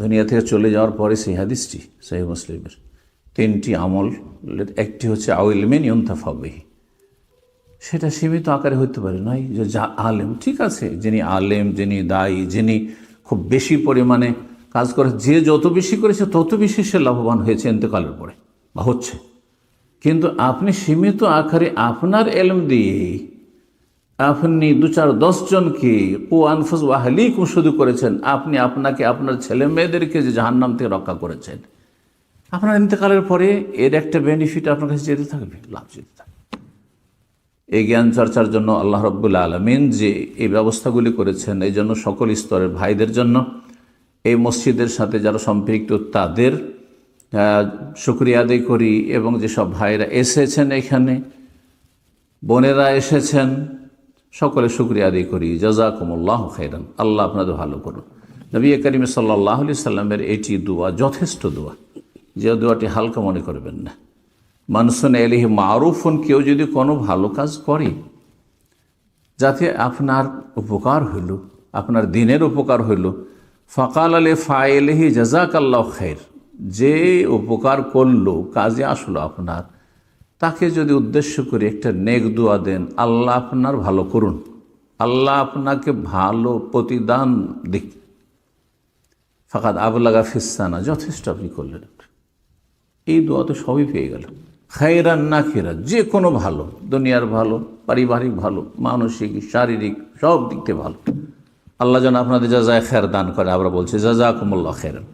দুনিয়া থেকে চলে যাওয়ার পরে সেই হাদিসটি সেই মুসলিমের। তিনটি আমল একটি হচ্ছে আউলমেন ইয়ন্তাফাবেহি সেটা সীমিত আকারে হইতে পারে, নয় যে যা আলেম, ঠিক আছে, যিনি আলেম, যিনি দায়ী, যিনি খুব বেশি পরিমাণে কাজ করে, যে যত বেশি করেছে, তত বেশি সে লাভবান হয়েছে এতেকালের পরে, বা হচ্ছে। কিন্তু আপনি সীমিত আকারে আপনার এলম দিয়ে আপনি দু চার দশজনকে ও আনফুস ওয়াহালিকুম শুধু করেছেন, আপনি আপনাকে আপনার ছেলে মেয়েদেরকে যে জাহান্নাম থেকে রক্ষা করেছেন। আপনার ইন্তেকালের পরে এর একটা বেনিফিট আপনার কাছে যেতে থাকবে, লাভ যেতে থাকবে। এই জ্ঞান চর্চার জন্য আল্লাহ রব্বুল্লা আলমিন যে এই ব্যবস্থাগুলি করেছেন, এই জন্য সকল স্তরের ভাইদের জন্য এই মসজিদের সাথে যারা সম্পৃক্ত তাদের শুক্রিয়া আদায় করি এবং যেসব ভাইরা এসেছেন এখানে, বোনেরা এসেছেন সকলে শুক্রিয়া আদায় করি। জাজাকুমুল্লাহ খেরান আল্লাহ আপনাদের ভালো করুন। নবী করিম সাল্লাহ আলি সাল্লামের এটি দোয়া, যথেষ্ট দোয়া। যে দোয়াটি হালকা মনে করবেন না। মানসুন এলিহি মারুফন, কেউ যদি কোনো ভালো কাজ করে, যাতে আপনার উপকার হইল, আপনার দিনের উপকার হইল, ফকাল আলে জাজাক আল্লাহ খের যে উপকার করল, কাজে আসলো আপনার তাকে যদি উদ্দেশ্য করে একটা নেক দোয়া দেন, আল্লাহ আপনার ভালো করুন। আল্লাহ আপনাকে ভালো প্রতিদান দিক। ফাঁকাত আবলাগা ফিসানা যথেষ্ট আপনি করলেন। এই দোয়া তো সবই পেয়ে গেল খাইরান না খেরা যে কোনো ভালো, দুনিয়ার ভালো, পারিবারিক ভালো, মানসিক, শারীরিক, সব দিক থেকে ভালো। আল্লাহ যেন আপনাদের যা যায় খের দান করে, আমরা বলছি যা যা কুমল্লা খেরান